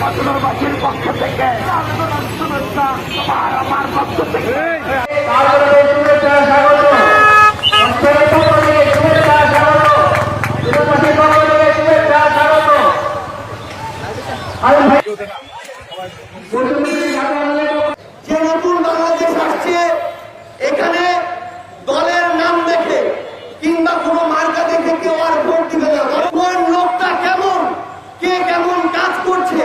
মধুরবাসীর পক্ষ থেকে আমার পক্ষ থেকে তারপরে শুভেচ্ছা স্বাগত অঞ্চলের পক্ষ থেকে শুভেচ্ছা স্বাগত যুবপতির পক্ষ থেকে শুভেচ্ছা স্বাগত আমি ভাই মুখ্যমন্ত্রী ঢাকা আমাদের যে নতুন বাংলাদেশ আসছে এখানে দলের নাম দেখে কিংবা কোনো মার্কা দেখে কেউ আর ভোট দিবে না কোন লোকটা কেমন কে কেমন কাজ করছে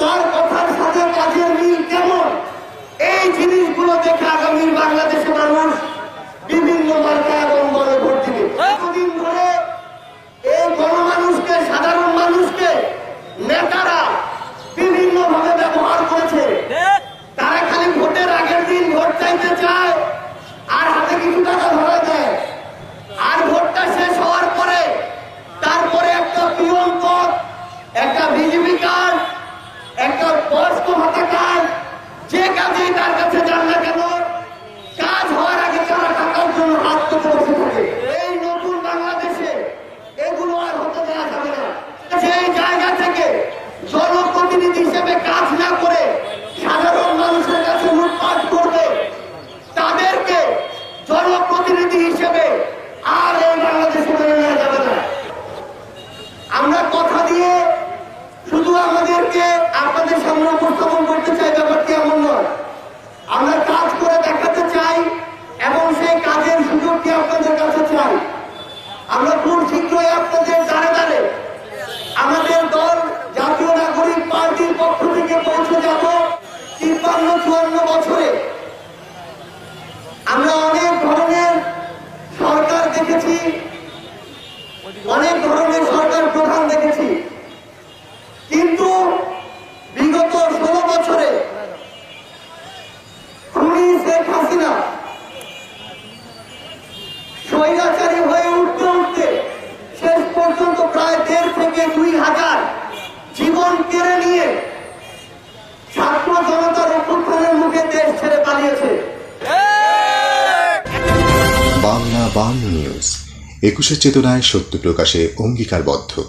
তার কথার সাথে কাজের মিল কেমন এই জিনিসগুলো আগামীর বাংলাদেশের মানুষ বিভিন্ন মার্কা এবং দলে ভোট দিবে। এতদিন ধরে এই গণমানুষকে, সাধারণ মানুষকে নেতারা বিভিন্ন ভাবে ব্যবহার করেছে। তারা খালি ভোটের আগের দিন ভোট চাইতে চায়, আর হাতে কিছু টাকা ধরে দেয়। আর ভোটটা শেষ হওয়ার পরে, তারপরে একটা পিয়ন পদ একটা বিজেপি কার্ড একটা বয়স্ক ভাতা কার্ড তার কাছে যান না কাজ হওয়ার আগে তারা টাকার জন্য পেতে থাকে এই নতুন বাংলাদেশে এগুলো আর হতে দেওয়া না। সেই জায়গা থেকে জনপ্রতিনিধি হিসেবে কাজ না সাধারণ মানুষের কাছে লুটপাট করবে তাদেরকে জনপ্রতিনিধি হিসেবে আর এই বাংলাদেশে মেনে নেওয়া যাবে না আমরা কথা দিয়ে শুধু আমাদেরকে আপনাদের সামনে উপস্থাপন করতে চাই ব্যাপারটি এমন নয় আমরা কাজ করে দেখাতে চাই এবং সেই কাজের সুযোগটি আপনাদের কাছে চাই আমরা খুব শীঘ্রই আপনাদের দাঁড়ে দাঁড়ে। আমাদের দল জাতীয় নাগরিক পার্টির পক্ষ থেকে পৌঁছে যাব তিপ্পান্ন চুয়ান্ন বছরে। আমরা অনেক ধরনের সরকার দেখেছি, অনেক ধরনের সরকার প্রধান দেখেছি। কিন্তু বিগত ষোলো বছরে খুনি শেখ হাসিনা, স্বৈরাচারী বাংলা বাংলা নিউজ একুশের চেতনায় সত্য প্রকাশে অঙ্গীকারবদ্ধ।